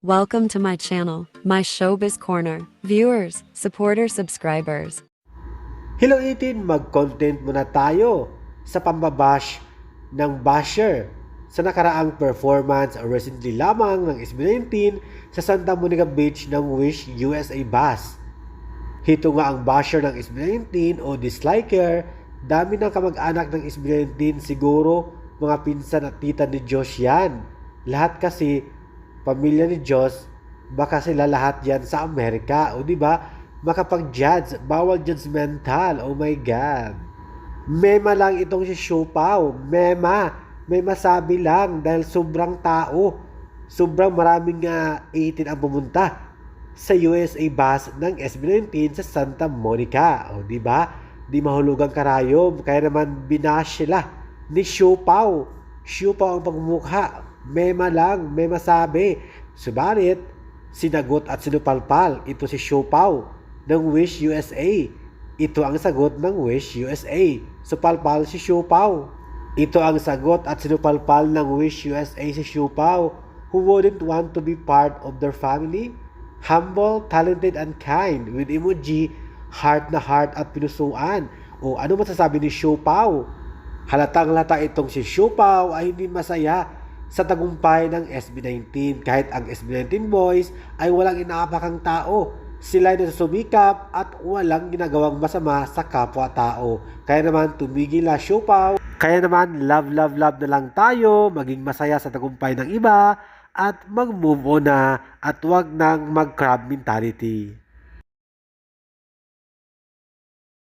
Welcome to my channel, my showbiz corner. Viewers, supporters, subscribers. Hello 18, mag-content muna tayo sa pambabash ng basher sa nakaraang performance recently lamang ng SB19 sa Santa Monica Beach ng Wish USA Bass. Hito nga ang basher ng SB19 o disliker, dami ng kamag-anak ng SB19 siguro mga pinsan at tita ni Josh yan. Lahat kasi pamilya ni Josh, baka sila lahat yan sa Amerika. O di ba? Makapag-judge, bawal judgmental. Oh my God. Mema lang itong si Siopaw. Mema. May masabi lang dahil sobrang tao. Sobrang maraming uh, 18 ang pumunta sa USA bus ng SB19 sa Santa Monica. O di ba? Di mahulugang karayom. Kaya naman binash sila ni Siopaw. Siopaw ang pagmumukha. Mema lang, may masabi. Subalit, sinagot at sinupalpal ito si Siopaw ng Wish USA. Ito ang sagot ng Wish USA. Supalpal si Siopaw. Ito ang sagot at sinupalpal ng Wish USA si Siopaw who wouldn't want to be part of their family. Humble, talented, and kind with emoji, heart na heart at pinusuan. O ano masasabi ni Siopaw? Halatang lata itong si Siopaw ay hindi masaya sa tagumpay ng SB19 kahit ang SB19 boys ay walang inaapakang tao. Sila ay nasusumikap at walang ginagawang masama sa kapwa-tao. Kaya naman tumigil na Siopaw. Kaya naman love love love na lang tayo, maging masaya sa tagumpay ng iba at mag-move on na at wag nang mag-crab mentality.